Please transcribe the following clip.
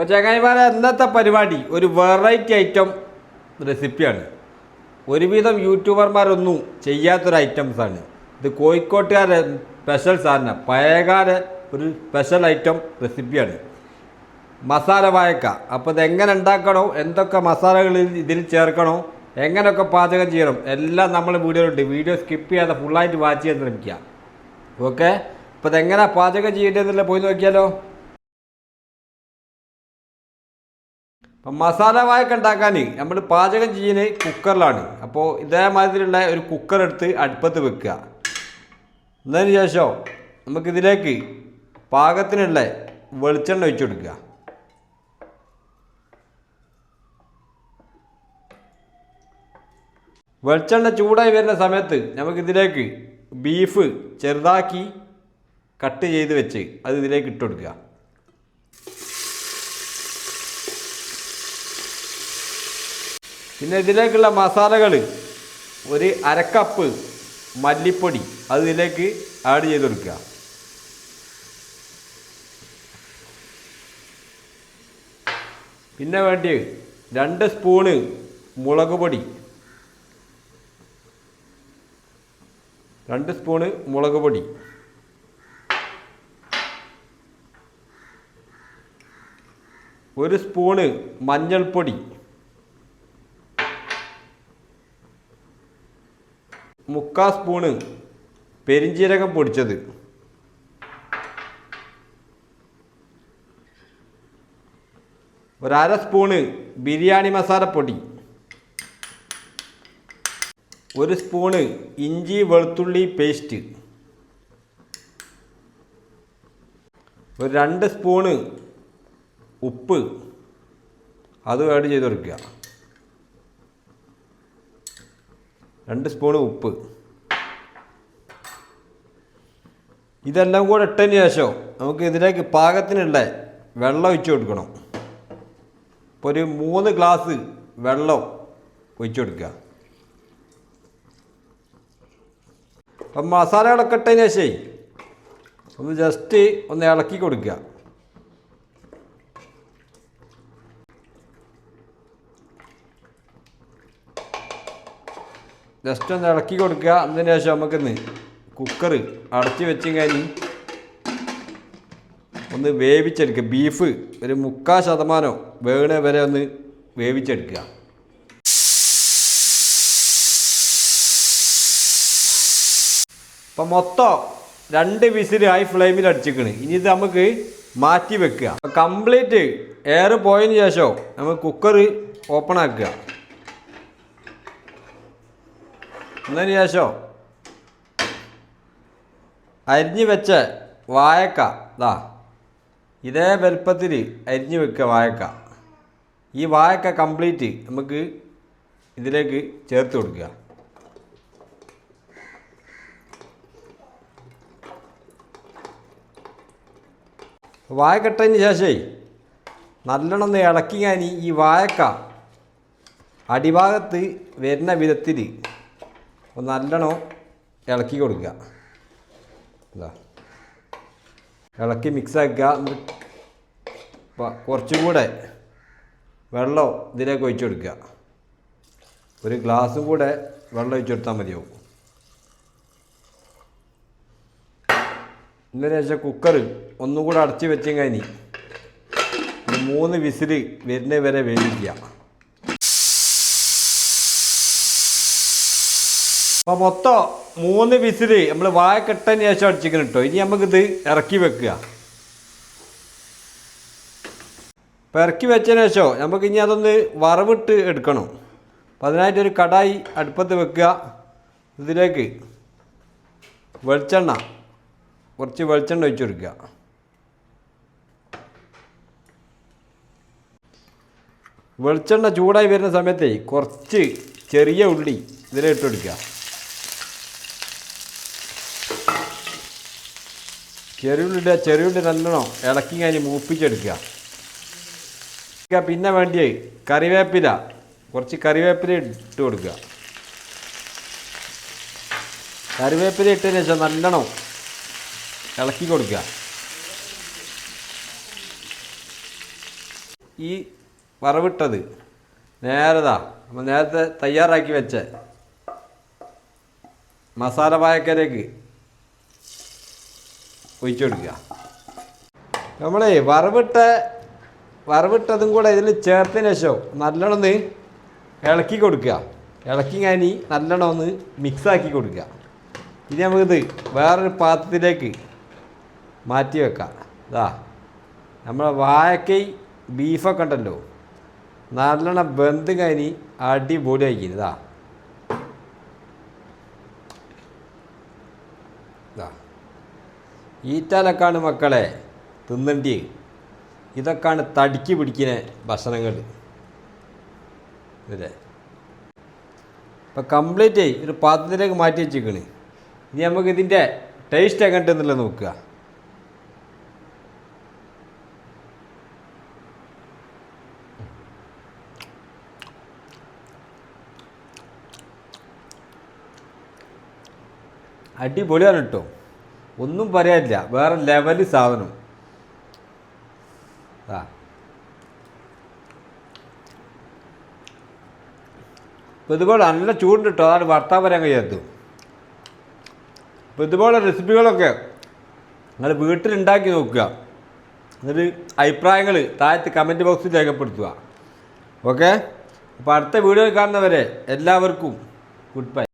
അപ്പോൾ ചങ്ങായിമാരെ ഇന്നത്തെ പരിപാടി ഒരു വെറൈറ്റി ഐറ്റം റെസിപ്പിയാണ് ഒരുവിധം യൂട്യൂബർമാരൊന്നും ചെയ്യാത്തൊരു ഐറ്റംസാണ് ഇത് കോഴിക്കോട്ടുകാരെ സ്പെഷ്യൽ സാധനം പഴയകാല ഒരു സ്പെഷ്യൽ ഐറ്റം റെസിപ്പിയാണ് മസാല വായക്ക അപ്പോൾ ഇതെങ്ങനെ ഉണ്ടാക്കണോ എന്തൊക്കെ മസാലകൾ ഇതിൽ ചേർക്കണോ എങ്ങനെയൊക്കെ പാചകം ചെയ്യണം എല്ലാം നമ്മൾ വീഡിയോയിലുണ്ട്. വീഡിയോ സ്കിപ്പ് ചെയ്യാതെ ഫുള്ളായിട്ട് വാച്ച് ചെയ്യാൻ ശ്രമിക്കുക. ഓക്കെ അപ്പോൾ ഇതെങ്ങനെ പാചകം ചെയ്യേണ്ടതെന്നുള്ള പോയി നോക്കിയാലോ? അപ്പം മസാല വായൊക്കെ ഉണ്ടാക്കാൻ നമ്മൾ പാചകം ചെയ്യുന്നത് കുക്കറിലാണ്. അപ്പോൾ ഇതേമാതിരിയുള്ള ഒരു കുക്കർ എടുത്ത് അടുപ്പത്ത് വെക്കുക. എന്നതിന് ശേഷം നമുക്കിതിലേക്ക് പാകത്തിനുള്ള വെളിച്ചെണ്ണ ഒഴിച്ചു കൊടുക്കുക. വെളിച്ചെണ്ണ ചൂടായി വരുന്ന സമയത്ത് നമുക്കിതിലേക്ക് ബീഫ് ചെറുതാക്കി കട്ട് ചെയ്ത് വെച്ച് അത് ഇതിലേക്ക് ഇട്ട് കൊടുക്കുക. പിന്നെ ഇതിലേക്കുള്ള മസാലകൾ ഒരു അരക്കപ്പ് മല്ലിപ്പൊടി അതിലേക്ക് ആഡ് ചെയ്ത് കൊടുക്കുക. പിന്നെ വേണ്ടി രണ്ട് സ്പൂണ് മുളക് പൊടി. രണ്ട് സ്പൂണ് മുളക് പൊടി. ഒരു സ്പൂണ് മഞ്ഞൾപ്പൊടി. മുക്കാ സ്പൂണ് പെരിഞ്ചീരകം പൊടിച്ചത്. ഒരര സ്പൂണ് ബിരിയാണി മസാലപ്പൊടി ഒരു സ്പൂണ് ഇഞ്ചി വെളുത്തുള്ളി പേസ്റ്റ്. ഒരു രണ്ട് സ്പൂണ് ഉപ്പ്. അത് ആഡ് ചെയ്ത് കൊടുക്കുക. രണ്ട് സ്പൂണ് ഉപ്പ്. ഇതെല്ലാം കൂടെ ഇട്ടതിന് ശേഷം നമുക്ക് ഇതിലേക്ക് പാകത്തിനുള്ള വെള്ളം ഒഴിച്ചു കൊടുക്കണം. ഇപ്പോൾ ഒരു മൂന്ന് ഗ്ലാസ് വെള്ളം ഒഴിച്ചു കൊടുക്കുക. അപ്പം മസാലകളൊക്കെ ഇട്ടതിന് ശേഷം ഒന്ന് ജസ്റ്റ് ഒന്ന് ഇളക്കി കൊടുക്കുക. ജസ്റ്റ് ഒന്ന് ഇളക്കി കൊടുക്കുക. അതിന് ശേഷം നമുക്കിന്ന് കുക്കർ അടച്ചു വെച്ച് കഴിഞ്ഞ് ഒന്ന് വേവിച്ചെടുക്കുക. ബീഫ് ഒരു മുക്കാൽ ശതമാനം വേണ വരെ ഒന്ന് വേവിച്ചെടുക്കുക. അപ്പം മൊത്തം രണ്ട് വിസിൽ ഹൈ ഫ്ലെയിമിൽ അടിച്ചിരിക്കണ്. ഇനി ഇത് നമുക്ക് മാറ്റി വെക്കുക. കംപ്ലീറ്റ് എയർ പോയതിന് ശേഷം നമുക്ക് കുക്കർ ഓപ്പൺ ആക്കുക. എന്നതിന് ശേഷം അരിഞ്ഞു വെച്ച വായക്ക ഇതാ ഇതേ വലുപ്പത്തിൽ അരിഞ്ഞു വെക്കുക വായക്ക. ഈ വായക്ക കംപ്ലീറ്റ് നമുക്ക് ഇതിലേക്ക് ചേർത്ത് കൊടുക്കുക. വായക്കട്ടതിന് ശേഷമേ നല്ലോണം ഒന്ന് ഇളക്കി ഞാൻ ഈ വായക്ക അടിഭാഗത്ത് വരുന്ന വിധത്തിൽ ഒന്ന് നല്ലോണം ഇളക്കി കൊടുക്കുക. അല്ലോ ഇളക്കി മിക്സ് ആക്കുക. കുറച്ചും കൂടെ വെള്ളം ഇതിലേക്ക് ഒഴിച്ചു കൊടുക്കുക. ഒരു ഗ്ലാസ്സും കൂടെ വെള്ളം ഒഴിച്ചു കൊടുത്താൽ മതിയാവും. എന്നതിന് ശേഷം കുക്കർ ഒന്നും കൂടെ അടച്ചു വെച്ചെങ്കിൽ ഇനി മൂന്ന് വിസിൽ വരുന്നത് വരെ വേവിക്കുക. അപ്പോൾ മൊത്തം മൂന്ന് വിസിൽ നമ്മൾ വായ കെട്ടതിന് ശേഷം അടിച്ചിരിക്കണം കേട്ടോ ഇനി നമുക്കിത് ഇറക്കി വെക്കുക. അപ്പോൾ ഇറക്കി വെച്ചതിന് ശേഷം നമുക്ക് ഇനി അതൊന്ന് വറവിട്ട് എടുക്കണം. അപ്പം അതിനായിട്ട് ഒരു കടായി അടുപ്പത്ത് വെക്കുക. ഇതിലേക്ക് വെളിച്ചെണ്ണ കുറച്ച് വെളിച്ചെണ്ണ ഒഴിച്ചു കൊടുക്കുക. വെളിച്ചെണ്ണ ചൂടായി വരുന്ന സമയത്ത് കുറച്ച് ചെറിയ ഉള്ളി ഇതിലിട്ട് കൊടുക്കുക. ചെറിയുള്ളിയുടെ ചെറിയുള്ളി നല്ലോണം ഇളക്കി കഴിഞ്ഞ് മൂപ്പിച്ചെടുക്കുക. പിന്നെ വേണ്ടിയേ കറിവേപ്പില. കുറച്ച് കറിവേപ്പില ഇട്ട് കൊടുക്കുക. കറിവേപ്പില ഇട്ടതിന് ശേഷം നല്ലോണം ഇളക്കി കൊടുക്കുക. ഈ വറവിട്ടത് നേരതാ നമ്മൾ നേരത്തെ തയ്യാറാക്കി വെച്ച മസാല പായക്കരേക്ക് ഒഴിച്ചു കൊടുക്കുക നമ്മളേ വറവിട്ട വറവിട്ടതും കൂടെ ഇതിൽ ചേർത്തതിന് ശേഷം നല്ലോണം ഇളക്കി കൊടുക്കുക. ഇളക്കി കഴിഞ്ഞ് നല്ലോണം ഒന്ന് മിക്സാക്കി കൊടുക്കുക. ഇനി നമുക്കിത് വേറൊരു പാത്രത്തിലേക്ക് മാറ്റി വെക്കാം. ഇതാ നമ്മളെ വാഴക്കൈ ബീഫൊക്കെ ഉണ്ടല്ലോ. നല്ലോണം ബന്ധം കഴിഞ്ഞ് അടിപൊളി ആയിരിക്കും ഇതാ ഇതാ ഈറ്റാലൊക്കെയാണ് മക്കളെ തിന്നണ്ടി ഇതൊക്കെയാണ് തടിക്ക് പിടിക്കുന്ന ഭക്ഷണങ്ങൾ. ഇല്ലേ? ഇപ്പം കംപ്ലീറ്റ് ആയി. ഒരു പാത്രത്തിലേക്ക് മാറ്റി വെച്ചിരിക്കണ്. ഇനി നമുക്ക് ഇതിന്റെ ടേസ്റ്റ് എങ്ങോട്ടെന്നുള്ളത് നോക്കുക. അടിപൊളിയാണ് കേട്ടോ. ഒന്നും പറയാനില്ല. വേറെ ലെവൽ സാധനം. ആ. ഇതുപോലെ നല്ല ചൂടുണ്ട് അതാണ് വർത്താൻ പറയാൻ കഴിയാത്തത് അപ്പോൾ ഇതുപോലെ റെസിപ്പികളൊക്കെ നിങ്ങൾ വീട്ടിലുണ്ടാക്കി നോക്കുക. എന്നിട്ട് അഭിപ്രായങ്ങൾ താഴത്ത് കമന്റ് ബോക്സിൽ രേഖപ്പെടുത്തുക. ഓക്കെ അപ്പോൾ അടുത്ത വീഡിയോ കാണുന്നവരെ എല്ലാവർക്കും ഗുഡ് ബൈ